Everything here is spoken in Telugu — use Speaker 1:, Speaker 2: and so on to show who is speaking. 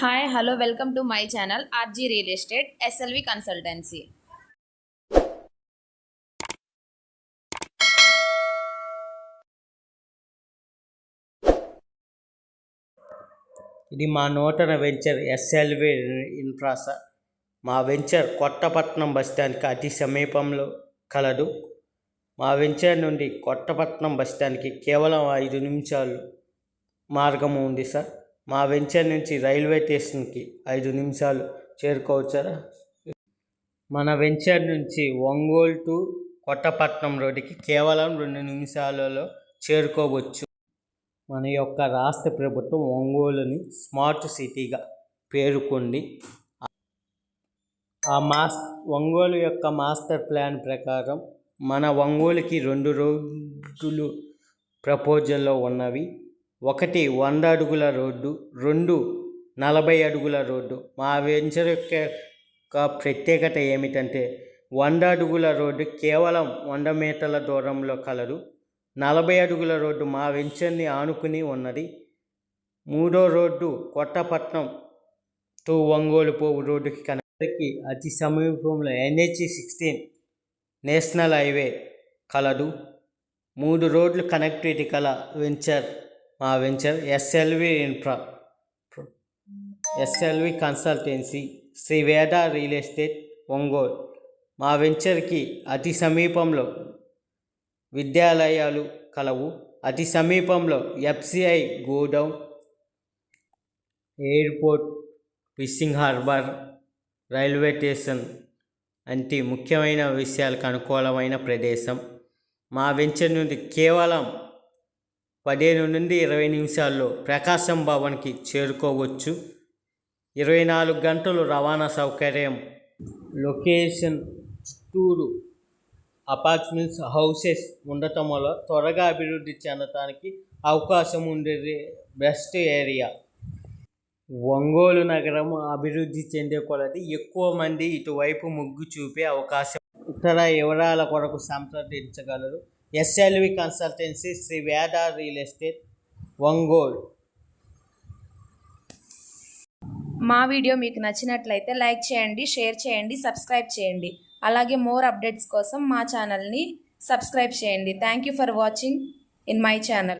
Speaker 1: Hi hello welcome to my channel RG real estate SLV consultancy
Speaker 2: ఇది మా నూతన వెంచర్ ఎస్ఎల్వి ఇన్ఫ్రాస మా వెంచర్ కొత్తపట్నం బస్టాండ్కి అతి సమీపంలో కలదు. మా వెంచర్ నుండి కొత్తపట్నం బస్టాండ్కి కేవలం ఐదు నిమిషాలు మార్గం ఉంది సార్. మా వెంచర్ నుంచి రైల్వే స్టేషన్కి ఐదు నిమిషాలు చేరుకోవచ్చారా? మన వెంచర్ నుంచి ఒంగోలు టు కొట్టపట్నం రోడ్డుకి కేవలం రెండు నిమిషాలలో చేరుకోవచ్చు. మన యొక్క రాష్ట్ర ప్రభుత్వం ఒంగోలుని స్మార్ట్ సిటీగా పేర్కొంది. ఆ మాస్ ఒంగోలు యొక్క మాస్టర్ ప్లాన్ ప్రకారం మన ఒంగోలుకి రెండు రోడ్లు ప్రపోజల్లో ఉన్నవి. ఒకటి వంద అడుగుల రోడ్డు రెండు నలభై అడుగుల రోడ్డు. మా వెంచర్ యొక్క ప్రత్యేకత ఏమిటంటే వంద అడుగుల రోడ్డు కేవలం వంద మీటర్ల దూరంలో కలదు. నలభై అడుగుల రోడ్డు మా వెంచర్ని ఆనుకుని ఉన్నది. మూడో రోడ్డు కొట్టపట్నం టు ఒంగోలు పోవు రోడ్డుకి కనెక్ట్కి అతి సమీపంలో ఎన్హెచ్ సిక్స్టీన్ నేషనల్ హైవే కలదు. మూడు రోడ్లు కనెక్టివిటీ కల వెంచర్ మా venture SLV infra SLV consultancy Shri Veda real estate Ongole. మా వెంచర్కి అతి సమీపంలో విద్యాలయాలు కలవు. అతి సమీపంలో FCI godown airport fishing harbour railway station వంటి ముఖ్యమైన విషయాలకు అనుకూలమైన ప్రదేశం. మా వెంచర్ నుండి కేవలం పదిహేను నుండి ఇరవై నిమిషాల్లో ప్రకాశం భవన్కి చేరుకోవచ్చు. ఇరవై నాలుగు గంటలు రవాణా సౌకర్యం. లొకేషన్ చుట్టూరు అపార్ట్మెంట్స్ హౌసెస్ ఉండటం వల్ల త్వరగా అభివృద్ధి చెందటానికి అవకాశం ఉండేది బెస్ట్ ఏరియా. ఒంగోలు నగరం అభివృద్ధి చెందే కొలది ఎక్కువ మంది ఇటువైపు మొగ్గు చూపే అవకాశం. ఇతర వివరాల కొరకు సంప్రదించగలరు. SLV consultancy Shri Veda real estate Ongole.
Speaker 1: మా వీడియో మీకు నచ్చినట్లయితే లైక్ చేయండి షేర్ చేయండి సబ్స్క్రైబ్ చేయండి. అలాగే మోర్ అప్డేట్స్ కోసం మా ఛానల్ని సబ్స్క్రైబ్ చేయండి. Thank you for watching in my channel